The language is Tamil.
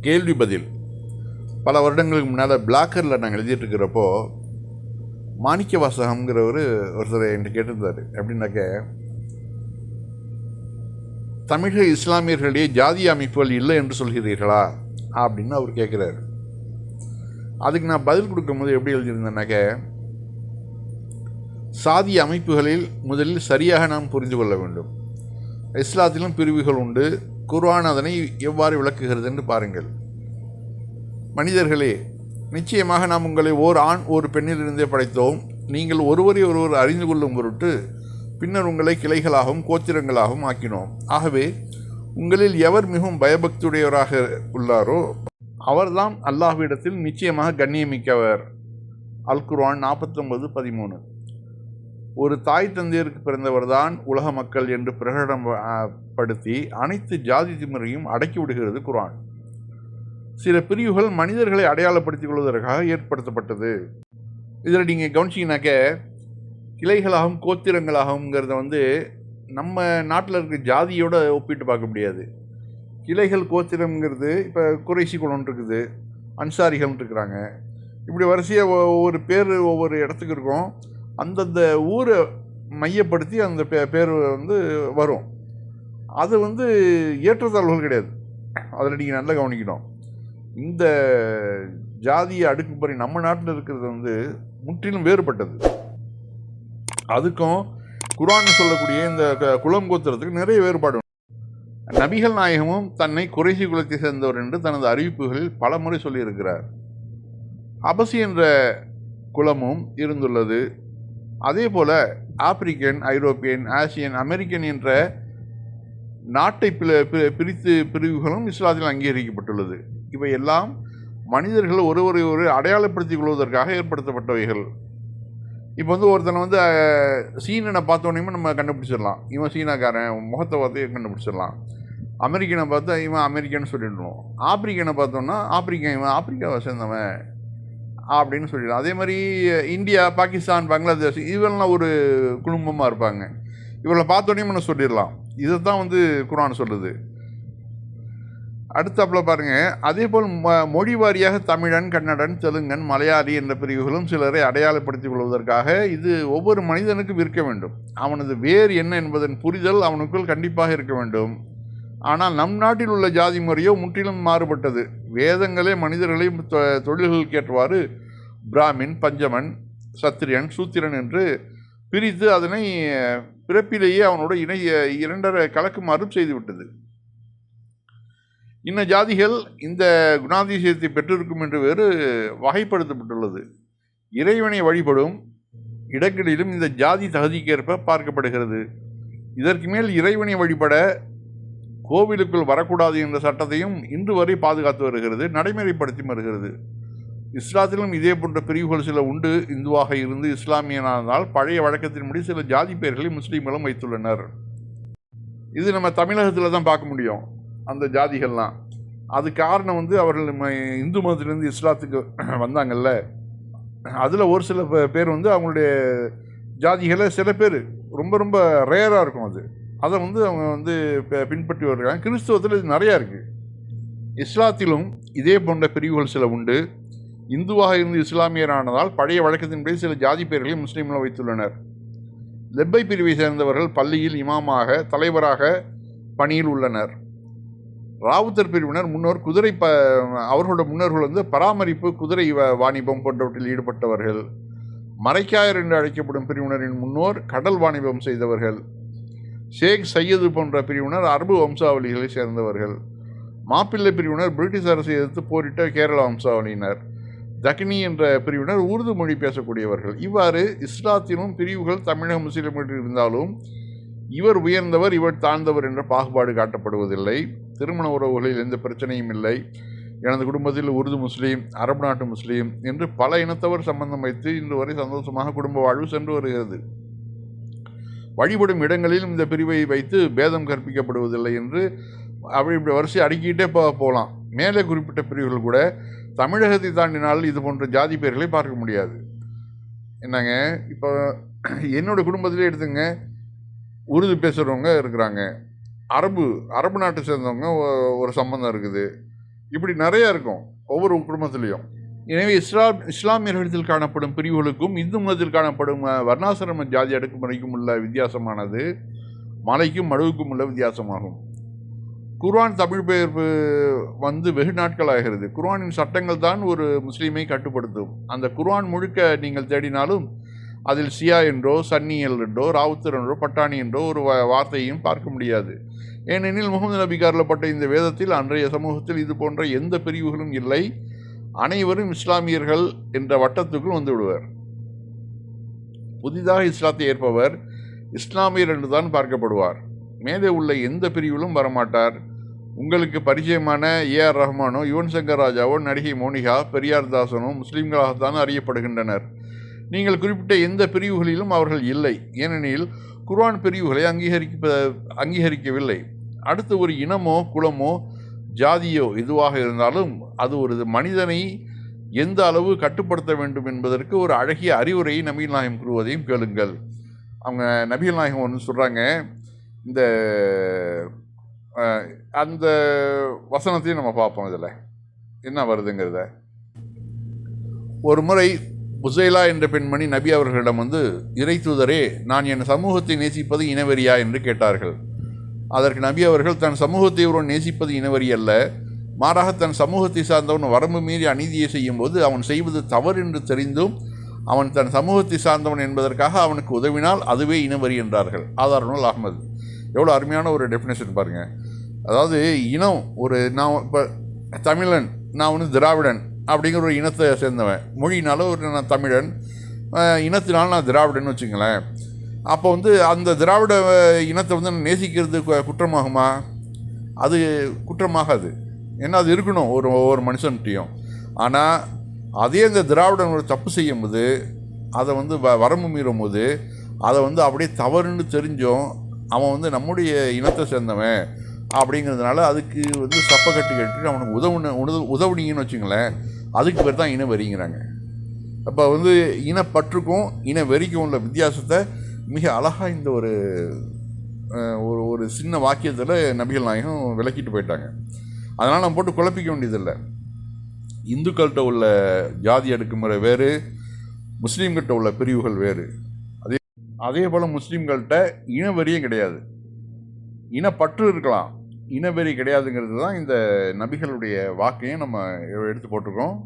கேள்வி பதில். பல வருடங்களுக்கு முன்னால் பிளாக்கரில் நாங்கள் எழுதிட்டுருக்கிறப்போ மாணிக்க வாசகம்ங்கிறவர் ஒருத்தர் என்கிட்ட கேட்டிருந்தார். எப்படின்னாக்க தமிழக இஸ்லாமியர்களிடையே ஜாதி அமைப்புகள் இல்லை என்று சொல்கிறீர்களா? அப்படின்னு அவர் கேட்குறாரு அதுக்கு நான் பதில் கொடுக்கும்போது எப்படி எழுதியிருந்தேன்னாக்க சாதி அமைப்புகளில் முதலில் சரியாக நாம் புரிந்து கொள்ள வேண்டும். இஸ்லாத்திலும் பிரிவுகள் உண்டு. குர்ஆன் அதனை எவ்வாறு விளக்குகிறது என்று பாருங்கள். மனிதர்களே நிச்சயமாக நாம் உங்களை ஓர் ஆண் ஒரு பெண்ணிலிருந்தே படைத்தோம். நீங்கள் ஒருவரை ஒருவர் அறிந்து கொள்ளும் பொருட்டு பின்னர் உங்களை கிளைகளாகவும் கோத்திரங்களாகவும் ஆக்கினோம். ஆகவே உங்களில் எவர் மிகவும் பயபக்தியுடையவராக உள்ளாரோ அவர்தான் அல்லாஹ்விடத்தில் நிச்சயமாக கண்ணியமிக்கவர். அல் குர்ஆன் நாற்பத்தொன்பது பதிமூணு. ஒரு தாய் தந்தையருக்கு பிறந்தவர் தான் உலக மக்கள் என்று பிரகடனப்படுத்தி அனைத்து ஜாதி திமுறையும் அடக்கி விடுகிறது குரான் சில பிரிவுகள் மனிதர்களை அடையாளப்படுத்திக் கொள்வதற்காக ஏற்படுத்தப்பட்டது. இதில் நீங்கள் கவனிச்சிங்கனாக்க கிளைகளாகவும் கோத்திரங்களாகவும்ங்கிறத வந்து நம்ம நாட்டில் இருக்க ஜாதியோட ஒப்பிட்டு பார்க்க முடியாது. கிளைகள் கோத்திரம்ங்கிறது இப்போ குறைசி குளம் இருக்குது அன்சாரிகள் இருக்கிறாங்க. இப்படி வரிசையாக ஒவ்வொரு பேர் ஒவ்வொரு இடத்துக்கு இருக்கும். அந்தந்த ஊரை மையப்படுத்தி அந்த பே பேர் வந்து வரும். அது வந்து ஏற்றத்தாழ்வுகள் கிடையாது. அதில் நீங்கள் நல்லா கவனிக்கணும். இந்த ஜாதிய அடுக்குமுறை நம்ம நாட்டில் இருக்கிறது வந்து முற்றிலும் வேறுபட்டது. அதுக்கும் குரான் சொல்லக்கூடிய இந்த க- கோத்திரத்துக்கு நிறைய வேறுபாடு நபிகள் நாயகமும் தன்னை குறைசி குலத்தை சேர்ந்தவர் என்று தனது அறிவிப்புகளில் பலமுறை சொல்லியிருக்கிறார். அபசி என்ற குலமும் இருந்துள்ளது. அதே போல் ஆப்பிரிக்கன் ஐரோப்பியன் ஆசியன் அமெரிக்கன் என்ற நாட்டை பி- பிரித்து பிரிவுகளும் இஸ்லாத்தில் அங்கீகரிக்கப்பட்டுள்ளது. இவை எல்லாம் மனிதர்கள் ஒருவரை ஒரு அடையாளப்படுத்திக் கொள்வதற்காக ஏற்படுத்தப்பட்டவைகள். இப்போ வந்து ஒருத்தனை வந்து சீனனை பார்த்தோன்னே நம்ம கண்டுபிடிச்சிடலாம். இவன் சீனாக்காரன் முகத்தை பார்த்து கண்டுபிடிச்சிடலாம். அமெரிக்கனை பார்த்தா இவன் அமெரிக்கன்னு சொல்லிடணும் ஆப்பிரிக்கனை பார்த்தோம்னா ஆப்பிரிக்கன் இவன் ஆப்பிரிக்காவை சேர்ந்தவன். அப்படின்னு சொல்லிடலாம் அதே மாதிரி இந்தியா பாகிஸ்தான் பங்களாதேஷ் இவெல்லாம் ஒரு குடும்பமாக இருப்பாங்க. இவளை பார்த்தோன்னே நம்ம சொல்லிடலாம். இதை தான் வந்து குரான் சொல்லுது. அடுத்தாப்புல பாருங்கள் அதே போல் ம- மொழி வாரியாக தமிழன் கன்னடன் தெலுங்கன் மலையாளி என்ற பிரிவுகளும் சிலரை அடையாளப்படுத்திக் கொள்வதற்காக இது ஒவ்வொரு மனிதனுக்கும் இருக்க வேண்டும். அவனது வேர் என்ன என்பதன் புரிதல் அவனுக்குள் கண்டிப்பாக இருக்க வேண்டும். ஆனால் நம் நாட்டில் உள்ள ஜாதி முறையோ முற்றிலும் மாறுபட்டது. வேதங்களே மனிதர்களை தொ- தொழில்களுக்கு ஏற்றவாறு பிராமின் பஞ்சமன் சத்திரியன் சூத்திரன் என்று பிரித்து அதனை பிறப்பிலேயே அவனோட இணைய இரண்டரை கலக்குமாறும் செய்துவிட்டது. இன்ன ஜாதிகள் இந்த குணாதிசயத்தை பெற்றிருக்கும் என்று வேறு வகைப்படுத்தப்பட்டுள்ளது. இறைவனை வழிபடும் இடங்களிலும் இந்த ஜாதி தகுதிக்கேற்ப பார்க்கப்படுகிறது. இதற்கு மேல் இறைவனை வழிபட கோவிலுக்குள் வரக்கூடாது என்ற சட்டத்தையும் இன்று வரை பாதுகாத்து வருகிறது நடைமுறைப்படுத்தி வருகிறது. இஸ்லாத்திலும் இதே போன்ற பிரிவுகள் சில உண்டு. இந்துவாக இருந்து இஸ்லாமியனானால் பழைய வழக்கத்தின்படி சில ஜாதி பெயர்களை முஸ்லீம்களும் வைத்துள்ளனர். இது நம்ம தமிழகத்தில் தான் பார்க்க முடியும் அந்த ஜாதிகள்லாம். அது காரணம் வந்து அவர்கள் நம்ம இந்து மதத்திலேருந்து இஸ்லாத்துக்கு வந்தாங்கல்ல. அதில் ஒரு சில பேர் வந்து அவங்களுடைய ஜாதிகளை சில பேர் ரொம்ப ரொம்ப ரேராக இருக்கும் அது. அதை வந்து அவங்க வந்து பின்பற்றி வருகிறாங்க. கிறிஸ்துவத்தில் இது நிறையா இருக்குது இஸ்லாத்திலும் இதே போன்ற பிரிவுகள் சில உண்டு. இந்துவாக இருந்து இஸ்லாமியரானதால் பழைய வழக்கத்தின்படி சில ஜாதி பெயர்களை முஸ்லீம்கள் வைத்துள்ளனர். லெப்பை பிரிவை சேர்ந்தவர்கள் பள்ளியில் இமாமாக தலைவராக பணியில் உள்ளனர். ராவுத்தர் பிரிவினர் முன்னோர் குதிரை ப அவர்களோட முன்னோர்கள் வந்து பராமரிப்பு குதிரை வ- வாணிபம் போன்றவற்றில் ஈடுபட்டவர்கள். மறைக்காயர் என்று அழைக்கப்படும் பிரிவினரின் முன்னோர் கடல் வாணிபம் செய்தவர்கள். ஷேக் சையது போன்ற பிரிவினர் அரபு வம்சாவளிகளை சேர்ந்தவர்கள். மாப்பிள்ளை பிரிவினர் பிரிட்டிஷ் அரசை எதிர்த்து போரிட்ட கேரள வம்சாவளியினர். தக்னி என்ற பிரிவினர் உருது மொழி பேசக்கூடியவர்கள். இவ்வாறு இஸ்லாத்திலும் பிரிவுகள் தமிழக முஸ்லிம்களில் இருந்தாலும் இவர் உயர்ந்தவர் இவர் தாழ்ந்தவர் என்ற பாகுபாடு காட்டப்படுவதில்லை. திருமண உறவுகளில் எந்த பிரச்சனையும் இல்லை. எனது குடும்பத்தில் உருது முஸ்லீம் அரபு நாட்டு முஸ்லீம் என்று பல இனத்தவர் சம்பந்தம் வைத்து இன்று வரை சந்தோஷமாக குடும்ப வாழ்வு சென்று வருகிறது. வழிபடும் இடங்களிலும் இந்த பிரிவை வைத்து பேதம் கற்பிக்கப்படுவதில்லை என்று அப்படி இப்படி வரிசை அடுக்கிட்டே போ போகலாம். மேலே குறிப்பிட்ட பிரிவுகள் கூட தமிழகத்தை தாண்டினால் இது போன்ற ஜாதி பெயர்களை பார்க்க முடியாது. என்னங்க? இப்போ என்னோட குடும்பத்திலே எடுத்துங்க. உருது பேசுகிறவங்க இருக்கிறாங்க. அரபு அரபு நாட்டை சேர்ந்தவங்க ஒரு சம்பந்தம் இருக்குது. இப்படி நிறையா இருக்கும். ஒவ்வொரு குடும்பத்துலேயும். எனவே இஸ்லாம் இஸ்லாமியர்களிடத்தில் காணப்படும் பிரிவுகளுக்கும் இந்து மதத்தில் காணப்படும் வர்ணாசிரம ஜாதி அடக்குமுறைக்கும் உள்ள வித்தியாசமானது மலைக்கும் மடுவுக்கும் உள்ள வித்தியாசமாகும். குர்ஆன் தமிழ் பெயர்ப்பு வந்து வெகு நாட்கள் ஆகிறது. குர்ஆனின் சட்டங்கள் தான் ஒரு முஸ்லீமை கட்டுப்படுத்தும். அந்த குர்ஆன் முழுக்க நீங்கள் தேடினாலும் அதில் சியா என்றோ சன்னியல் என்றோ ராவுத்தர் என்றோ பட்டாணி என்றோ ஒரு வார்த்தையும் பார்க்க முடியாது. ஏனெனில் முகமது நபி பட்ட இந்த வேதத்தில் அன்றைய சமூகத்தில் இது போன்ற எந்த பிரிவுகளும் இல்லை. அனைவரும் இஸ்லாமியர்கள் என்ற வட்டத்துக்குள் வந்து விடுவர். புதிதாக இஸ்லாத்தை ஏற்பவர் இஸ்லாமியர் என்று தான் பார்க்கப்படுவார். மேலே உள்ள எந்த பிரிவிலும் வரமாட்டார். உங்களுக்கு பரிச்சயமான ஏஆர் ரஹ்மானோ யுவன் சங்கர் ராஜாவோ நடிகை மோனிகா பெரியார் தாசனோ முஸ்லீம்களாகத்தான் அறியப்படுகின்றனர். நீங்கள் குறிப்பிட்ட எந்த பிரிவுகளிலும் அவர்கள் இல்லை. ஏனெனில் குர்ஆன் பிரிவுகளை அங்கீகரிக்க அங்கீகரிக்கவில்லை. அடுத்து ஒரு இனமோ குலமோ ஜாதியோ எதுவாக இருந்தாலும் அது ஒரு மனிதனை எந்த அளவு கட்டுப்படுத்த வேண்டும் என்பதற்கு ஒரு அழகிய அறிவுரையை நபிகள் நாயகம் கூறுவதையும் கேளுங்கள். அவங்க நபிகள் நாயகம் ஒன்று சொல்கிறாங்க இந்த அந்த வசனத்தையும் நம்ம பார்ப்போம் இதில். என்ன வருதுங்கிறத. ஒரு முறை புசைலா என்ற பெண்மணி நபி அவர்களிடம் வந்து இறை தூதரே நான் என் சமூகத்தை நேசிப்பது இனவெறியா? என்று கேட்டார்கள். அதற்கு நபி அவர்கள் தன் சமூகத்தை ஒருவன் நேசிப்பது இனவெறி அல்ல. மாறாக தன் சமூகத்தை சார்ந்தவன் வரம்பு மீறி அநீதியை செய்யும்போது அவன் செய்வது தவறு என்று தெரிந்தும் அவன் தன் சமூகத்தை சார்ந்தவன் என்பதற்காக அவனுக்கு உதவினால் அதுவே இனவரி என்றார்கள். ஆதார் அகமது. எவ்வளோ அருமையான ஒரு டெஃபினேஷன் பாருங்கள் அதாவது இனம் ஒரு நான் இப்போ தமிழன் நான் வந்து திராவிடன் அப்படிங்கிற ஒரு இனத்தை சேர்ந்தவன். மொழினால ஒரு நான் தமிழன் அஹ், இனத்தினால நான் திராவிடன்னு வச்சுங்களேன். அப்போ வந்து அந்த திராவிட இனத்தை வந்து நான் நேசிக்கிறது கு- குற்றமாகுமா? அது குற்றமாகாது. ஏன்னா அது இருக்கணும் ஒரு ஒவ்வொரு மனுஷன்கிட்டையும். ஆனால் அதே அந்த திராவிடன் தப்பு செய்யும்போது அதை வந்து வ வரம்பு மீறும் போது அதை வந்து அப்படியே தவறுன்னு தெரிஞ்சும் அவன் வந்து நம்முடைய இனத்தை சேர்ந்தவன் அப்படிங்கிறதுனால அதுக்கு வந்து சப்பக்கட்டு கட்டி அவனுக்கு உதவுன உதவு உதவுனீங்கன்னு வச்சுங்களேன் அதுக்கு பேர் தான் இன வெறிங்கிறாங்க. அப்போ வந்து இனப்பற்றுக்கும் இன வெறிக்கும் உள்ள வித்தியாசத்தை மிக அழகாக இந்த ஒரு ஒரு ஒரு சின்ன வாக்கியத்தில் நபிகள் நாயகம் விளக்கிட்டு போயிட்டாங்க. அதனால் நம்ம போட்டு குழப்பிக்க வேண்டியதில்லை. இந்துக்கள்கிட்ட உள்ள ஜாதி அடுக்குமுறை வேறு முஸ்லீம்கிட்ட உள்ள பிரிவுகள் வேறு. அதே அதே போல் முஸ்லீம்கள்கிட்ட இனவெறியும் கிடையாது. இனப்பற்று இருக்கலாம். இனவெறி கிடையாதுங்கிறது தான் இந்த நபிகளுடைய வாக்கையும் நம்ம எடுத்து போட்டிருக்கோம்.